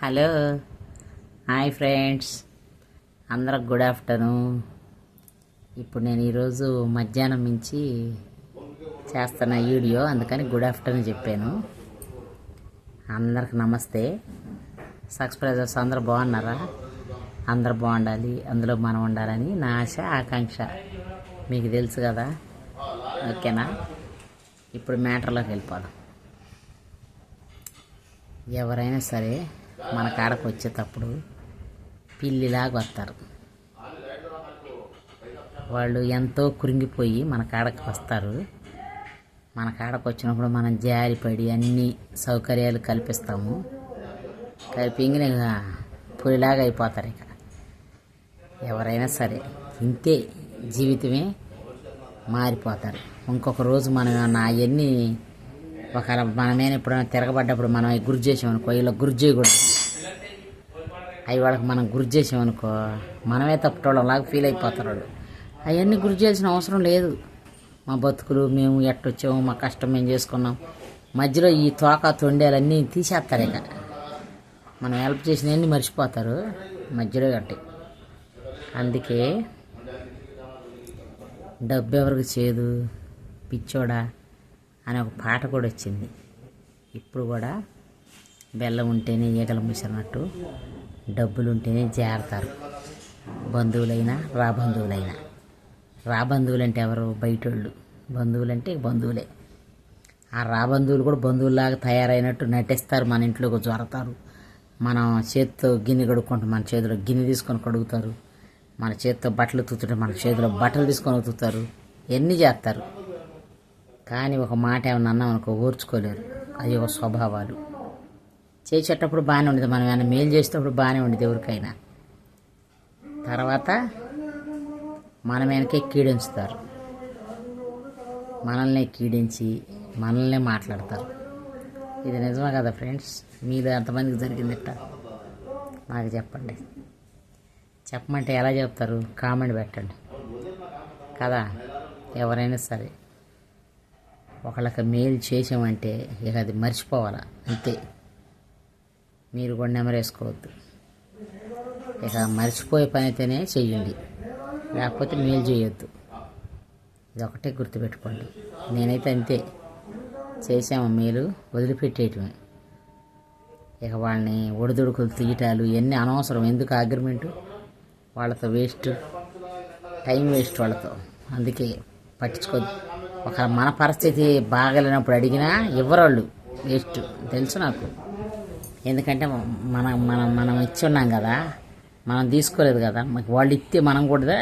Hello. Hi friends. అందరికి good afternoon. ఇప్పుడు నేను ఈరోజు మధ్యాహ్నం నుంచి చేస్తున్న వీడియో అందుకని గుడ్ ఆఫ్టర్నూన్ చెప్పాను. అందరికి నమస్తే. సబ్స్క్రైబర్స్ అందరూ బాగున్నారా? అందరు బాగుండాలి. అందులో మనం ఉండాలని నా ఆశ ఆకాంక్ష. మీకు తెలుసు కదా. ఓకేనా? ఇప్పుడు మ్యాటర్లోకి వెళ్ళిపోదాం. ఎవరైనా సరే మన కాడకు వచ్చేటప్పుడు పిల్లిలాగా వస్తారు. వాళ్ళు ఎంతో కురింగిపోయి మన కాడకు వస్తారు. మన కాడకు వచ్చినప్పుడు మనం జారిపడి అన్ని సౌకర్యాలు కల్పిస్తాము. కలిపింగిన పులిలాగా అయిపోతారు ఇక. ఎవరైనా సరే ఇంతే జీవితమే మారిపోతారు. ఇంకొక రోజు మనం ఏమన్నా అవన్నీ ఒక మనమేనా ఎప్పుడైనా తిరగబడ్డప్పుడు మనం గురి చేసామనుకో ఇలా గురి చేయకూడదు. అవి వాళ్ళకి మనం గురి చేసామనుకో మనమే తప్పటోళ్ళలాగా ఫీల్ అయిపోతున్నాడు అవన్నీ గురి చేయాల్సిన అవసరం లేదు. మా బతుకులు మేము ఎట్టొచ్చాము మా కష్టం మేము చేసుకున్నాం. మధ్యలో ఈ తోక తొండేలన్నీ తీసేస్తారు ఇక. మనం హెల్ప్ చేసినవన్నీ మర్చిపోతారు. మధ్యలో అంటే. అందుకే డబ్బు ఎవరికి చేదు? పిచ్చోడా? అనే ఒక పాట కూడా వచ్చింది. ఇప్పుడు కూడా బెల్లం ఉంటేనే ఈగలు ముసిరినట్టు డబ్బులు ఉంటేనే చేరతారు బంధువులైనా రా బంధువులైనా. రా బంధువులు అంటే ఎవరు? బయటోళ్ళు. బంధువులంటే బంధువులే. ఆ రా బంధువులు కూడా బంధువులాగా తయారైనట్టు నటిస్తారు మన ఇంట్లోకి జ్వరతారు మనం చేతితో గిన్నె కడుక్కుంటాం మన చేతిలో గిన్నె తీసుకొని కడుగుతారు. మన చేతితో బట్టలు ఉతుకుతుంటే మన చేతిలో బట్టలు తీసుకొని ఉతుకుతారు. ఎన్ని చేస్తారు? కానీ ఒక మాట ఏమన్నా అన్నాం అనుకో ఓర్చుకోలేరు అది ఒక స్వభావాలు. చేసేటప్పుడు బాగానే ఉండేది. మనం ఏమైనా మేలు చేసేటప్పుడు బాగానే ఉండేది ఎవరికైనా. తర్వాత మన వెనకే కీడించుతారు మనల్ని కీడించి మనల్నే మాట్లాడతారు. ఇది నిజమే కదా ఫ్రెండ్స్? మీలో ఎంతమందికి జరిగిందిట. నాకు చెప్పండి. చెప్పమంటే ఎలా చెప్తారు? కామెంట్ పెట్టండి. కదా? ఎవరైనా సరే ఒకళ్ళకి మేలు చేసామంటే ఇక అది మర్చిపోవాలా? అంతే. మీరు కూడా నెమరేసుకోవద్దు. ఇక మర్చిపోయే పని అయితేనే చెయ్యండి. లేకపోతే మేలు చేయొద్దు. ఇది ఒకటే గుర్తుపెట్టుకోండి. నేనైతే అంతే. చేసాము మేలు వదిలిపెట్టేయటమే. ఇక వాళ్ళని ఒడిదుడుకులు తీయటాలు ఇవన్నీ అనవసరం. ఎందుకు అగ్రిమెంటు వాళ్ళతో వేస్ట్ టైం వేస్ట్ వాళ్ళతో. అందుకే పట్టించుకోద్దు ఒక మన పరిస్థితి బాగలేనప్పుడు అడిగినా ఇవ్వరాళ్ళు వేస్ట్. తెలుసు నాకు. ఎందుకంటే మనం మనం మనం ఇచ్చి ఉన్నాం కదా మనం తీసుకోలేదు కదా మాకు వాళ్ళు ఇస్తే మనం కూడా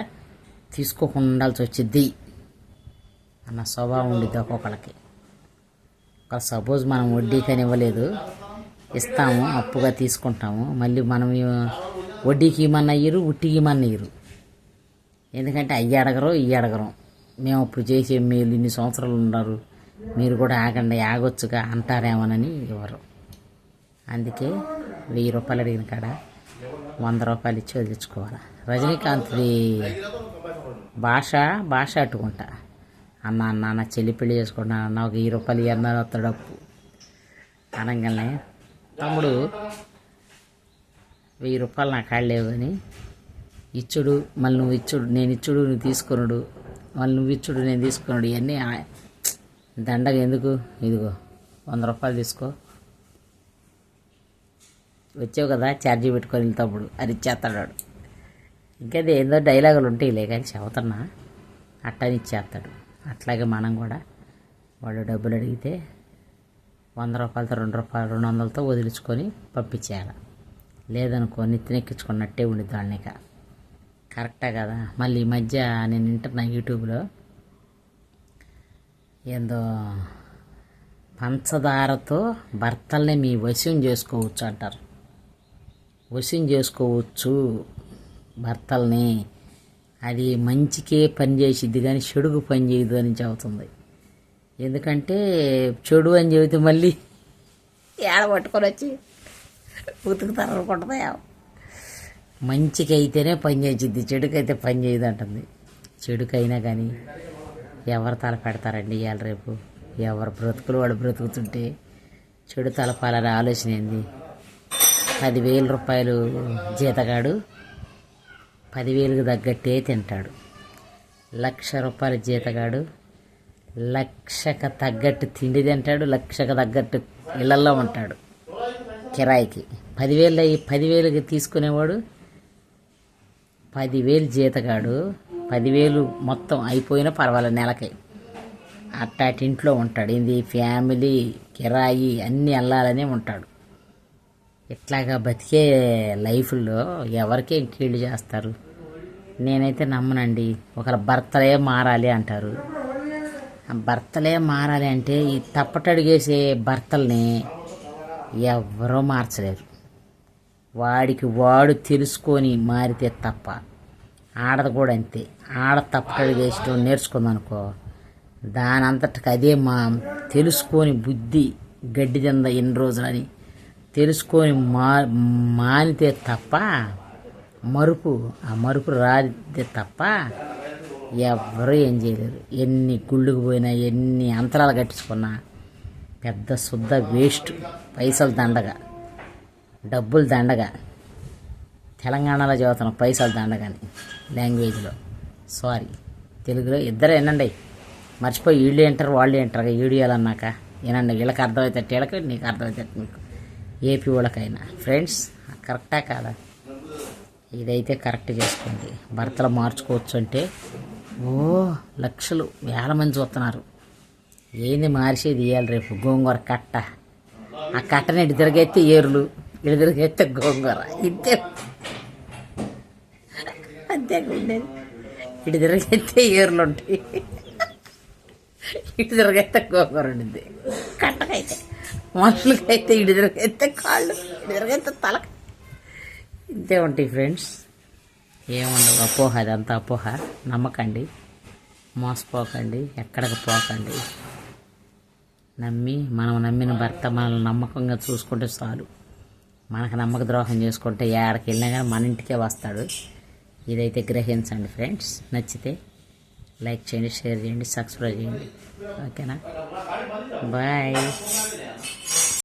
తీసుకోకుండా ఉండాల్సి వచ్చిద్ది అన్న స్వభావం ఉండిద్ది ఒక్కొక్కళ్ళకి. ఒక సపోజ్ మనం వడ్డీకని ఇవ్వలేదు ఇస్తాము అప్పుగా తీసుకుంటాము మళ్ళీ మనం వడ్డీకి ఇవ్వమన్నా ఇయ్యరు ఉట్టికి ఇమ్మన్న ఇయ్యరు. ఎందుకంటే అయ్యి అడగరు ఇవి అడగరు. మేము ఇప్పుడు చేసే మీరు ఇన్ని సంవత్సరాలు ఉన్నారు మీరు కూడా ఆగండి ఆగొచ్చుగా అంటారేమోనని ఇవ్వరు అందుకే వెయ్యి రూపాయలు అడిగిన కాడ వంద రూపాయలు ఇచ్చి వదిలించుకోవాలి. రజనీకాంత్ది భాష భాష అట్టుకుంటా. అన్న అన్న నా చెల్లి పెళ్ళి చేసుకుంటాను అన్న ఒక వెయ్యి రూపాయలు ఇవ్వన్నా వస్తాడు అప్పు. అనగానే తమ్ముడు వెయ్యి రూపాయలు నా కాళ్ళు లేవు కానీ ఇచ్చుడు మళ్ళీ నువ్వు ఇచ్చుడు నేను ఇచ్చుడు నువ్వు తీసుకున్నాడు మళ్ళీ నువ్వు ఇచ్చుడు నేను తీసుకున్నాడు ఇవన్నీ దండగ ఎందుకు? ఇదిగో వంద రూపాయలు తీసుకో. వచ్చావు కదా ఛార్జీ పెట్టుకొని వెళ్తాప్పుడు అది ఇచ్చేస్తాడు వాడు. ఇంకా ఏందో డైలాగులు ఉంటాయిలే కానీ చెబుతున్నా అట్టని ఇచ్చేస్తాడు అట్లాగే మనం కూడా. వాళ్ళు డబ్బులు అడిగితే వంద రూపాయలతో రెండు రూపాయలు రెండు వందలతో వదిలించుకొని పంపించేయాలి. లేదనుకో నెత్తినెక్కించుకున్నట్టే ఉండిద్ది వాళ్ళని ఇక. కరెక్టే కదా. మళ్ళీ ఈ మధ్య నేను వింటున్నా యూట్యూబ్లో ఏందో పంచదారతో భర్తల్ని మీ వశం చేసుకోవచ్చు అంటారు. వశం చేసుకోవచ్చు భర్తల్ని. అది మంచికే పని చేసిద్ది కానీ చెడుకు పని చేయదు అని చెబుతుంది. ఎందుకంటే చెడు అని చెబితే మళ్ళీ ఏడ పట్టుకొని వచ్చి ఉతుకుతారు అనుకుంటుందా మంచికి అయితేనే పని చేసిద్ది చెడుకైతే పని చేయదు అంటుంది. చెడుకైనా కానీ ఎవరు తల పెడతారండి ఇవాళ రేపు? ఎవరు బ్రతుకులు వాడు బ్రతుకుతుంటే చెడు తలపాలనే ఆలోచన ఏంది? పదివేల రూపాయలు జీతగాడు పదివేలకు తగ్గట్టే తింటాడు. లక్ష రూపాయల జీతగాడు లక్షకు తగ్గట్టు తిండి తింటాడు లక్షకు తగ్గట్టు ఇళ్ళల్లో ఉంటాడు. కిరాయికి. పదివేలు అయ్యి పదివేలకి తీసుకునేవాడు పదివేలు జీతగాడు పదివేలు మొత్తం అయిపోయినా పర్వాలేదు నెలకి. అట్టాటి ఇంట్లో ఉంటాడు. ఇది ఫ్యామిలీ కిరాయి అన్నీ వెళ్ళాలనే ఉంటాడు. ఇట్లాగా బతికే లైఫ్లో ఎవరికేం కీళ్ళు చేస్తారు? నేనైతే నమ్మనండి. ఒకరు భర్తలే మారాలి అంటారు. భర్తలే మారాలి అంటే ఈ తప్పటడుగేసే భర్తల్ని ఎవరో మార్చలేరు. వాడికి వాడు తెలుసుకొని మారితే తప్ప ఆడది కూడా అంతే. ఆడ తప్పటడుగు నేర్చుకుందనుకో దాని అంతటికి అదే మా తెలుసుకొని బుద్ధి గడ్డి తింద ఎన్ని రోజులని తెలుసుకొని మా మానితే తప్ప మరుపు ఆ మరుపు రాదితే తప్ప ఎవ్వరూ ఏం చేయలేరు. ఎన్ని గుళ్ళుకు పోయినా ఎన్ని అంతరాలు కట్టించుకున్నా పెద్ద శుద్ధ వేస్ట్. పైసలు దండగా. డబ్బులు దండగా. తెలంగాణలో చదువుతున్న పైసలు దండగాని లాంగ్వేజ్లో. సారీ. తెలుగులో ఇద్దరు వినండి. మర్చిపోయి వీళ్ళు ఏంటారు వాళ్ళు ఏంటారు వీడియోలు అన్నాక వినండి. వీళ్ళకి అర్థమవుతాయి వీళ్ళకి నీకు అర్థమవుతాయి మీకు ఏపీ వాళ్ళకైనా. ఫ్రెండ్స్ కరెక్టా కాదా? ఇదైతే కరెక్ట్ చేసుకోండి. భర్తలు మార్చుకోవచ్చు అంటే ఓ లక్షలు వేల మంది చూస్తున్నారు. ఏంది మార్చేది ఇవ్వాలి రేపు? గోంగూర కట్ట. ఆ కట్టని ఇటు ఏరులు ఇటు గోంగూర. ఇంతే. అంతే ఉండేది ఇటు తిరిగైతే ఉంటాయి. ఇటు తిరిగైతే గోంగూర ఉండింది కట్టకైతే. మనుషులకైతే ఇటు కాళ్ళు ఇటు తల. ఇంతే ఉంటాయి ఫ్రెండ్స్. ఏముండవు అపోహ అదంతా అపోహ. నమ్మకండి. మోసపోకండి. ఎక్కడికి పోకండి. నమ్మి మనం నమ్మిన భర్త మనల్ని నమ్మకంగా చూసుకుంటే చాలు. మనకు నమ్మక ద్రోహం చేసుకుంటే ఏడకి వెళ్ళినా కానీ మన ఇంటికే వస్తాడు. ఇదైతే గ్రహించండి ఫ్రెండ్స్. నచ్చితే లైక్ చేయండి షేర్ చేయండి సబ్స్క్రైబ్ చేయండి. ఓకేనా? బాయ్.